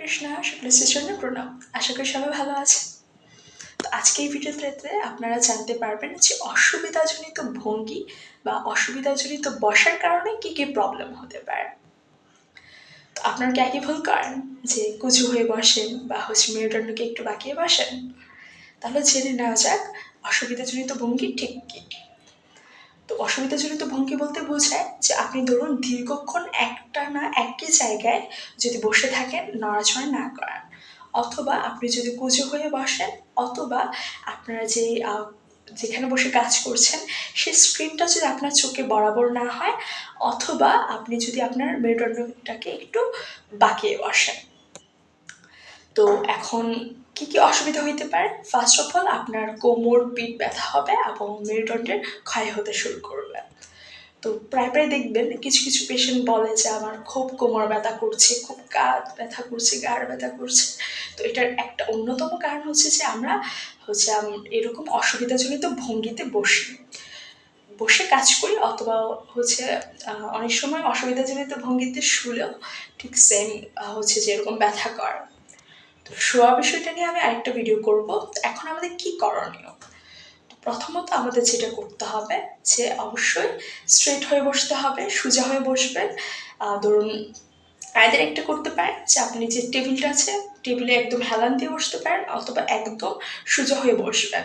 কৃষ্ণা শুক্লেশের জন্য প্রণাম। আশা করি সবাই ভালো আছে। তো আজকে এই ভিডিওতে আপনারা জানতে পারবেন যে অসুবিধাজনিত ভঙ্গি বা অসুবিধাজনিত বসার কারণে কি কি প্রবলেম হতে পারে। তো আপনার কি একই ভুল করেন যে কুচু হয়ে বসেন বা হচ্ছে মেরুদণ্ডকে একটু বাঁকিয়ে বসেন? তাহলে জেনে নেওয়া যাক, অসুবিধাজনিত ভঙ্গি ঠিক কী? তো অসুবিধাজনিত ভঙ্গি বলতে বোঝায় যে আপনি ধরুন দীর্ঘক্ষণ একটা না একই জায়গায় যদি বসে থাকেন, নড়াচড়া না করেন। অথবা আপনি যদি কুচো হয়ে বসেন, অথবা আপনারা যে যেখানে বসে কাজ করছেন, সেই স্ক্রিনটা যদি আপনার চোখে বরাবর না হয়, অথবা আপনি যদি আপনার মেরুদণ্ডটাকে একটু বাঁকিয়ে বসেন। তো এখন কি কি অসুবিধা হইতে পারে? ফার্স্ট অফ অল আপনার কোমর, পিঠ ব্যথা হবে এবং মেরুদণ্ডের ক্ষয় হতে শুরু করবে। তো প্রায় প্রায় দেখবেন, কিছু কিছু পেশেন্ট বলে যে, আমার খুব কোমর ব্যথা করছে, খুব কাঁধ ব্যথা করছে গাড় ব্যথা করছে। তো এটার একটা অন্যতম কারণ হচ্ছে যে, আমরা হচ্ছে এরকম অসুবিধাজনিত ভঙ্গিতে বসি। বসে কাজ করি অথবা হচ্ছে অনেক সময় অসুবিধাজনিত ভঙ্গিতে শুলেও ঠিক সেম হচ্ছে যে, এরকম ব্যথা করে। শোয়া বিষয়টা নিয়ে আমি আরেকটা ভিডিও করব। এখন আমাদের কি করণীয়? প্রথমত আমাদের যেটা করতে হবে, যে অবশ্যই স্ট্রেট হয়ে বসতে হবে, সোজা হয়ে বসবেন। ধরুন আয়দের একটা করতে পারেন, যে আপনি যে টেবিলটা আছে, টেবিলে একদম হেলান দিয়ে বসতে পারেন, অথবা একদম সোজা হয়ে বসবেন।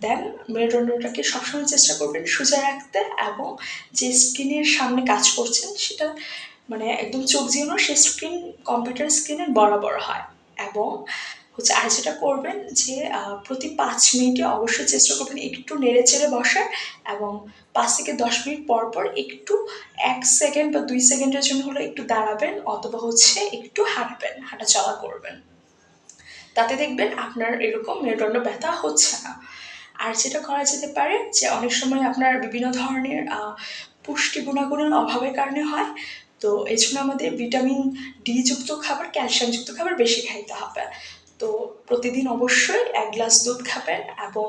দেন মেরুদণ্ডটাকে সবসময় চেষ্টা করবেন সোজা রাখতে এবং যে স্ক্রিনের সামনে কাজ করছেন, সেটা মানে একদম চোখ যেন সেই স্ক্রিন কম্পিউটার স্ক্রিনের বরাবর হয়। এবং হচ্ছে আর যেটা করবেন যে প্রতি পাঁচ মিনিটে অবশ্যই চেষ্টা করবেন একটু নেড়ে চেড়ে বসার এবং পাঁচ থেকে দশ মিনিট পর পর একটু এক সেকেন্ড বা দুই সেকেন্ডের জন্য হলে একটু দাঁড়াবেন অথবা হচ্ছে একটু হাঁটবেন হাঁটা চলা করবেন। তাতে দেখবেন আপনার এরকম মেরুদণ্ড ব্যথা হচ্ছে না। আর যেটা করা যেতে পারে যে, অনেক সময় আপনার বিভিন্ন ধরনের পুষ্টি গুণাগুণের অভাবের কারণে হয়। তো এই জন্য আমাদের ভিটামিন ডি যুক্ত খাবার ক্যালসিয়ামযুক্ত খাবার বেশি খাইতে হবে। তো প্রতিদিন অবশ্যই এক গ্লাস দুধ খাবেন এবং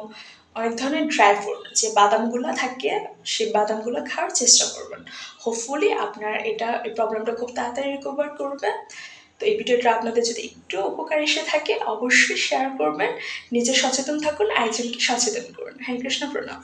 অনেক ধরনের ড্রাই ফ্রুট যে বাদামগুলো থাকে, সেই বাদামগুলো খাওয়ার চেষ্টা করবেন। হোপফুলি আপনার এটা, এই প্রবলেমটা খুব তাড়াতাড়ি রিকভার করবে। তো এই ভিডিওটা আপনাদের যদি একটু উপকার এসে থাকে, অবশ্যই শেয়ার করবেন। নিজে সচেতন থাকুন, আরেকজনকে সচেতন করুন। হরে কৃষ্ণ প্রণাম।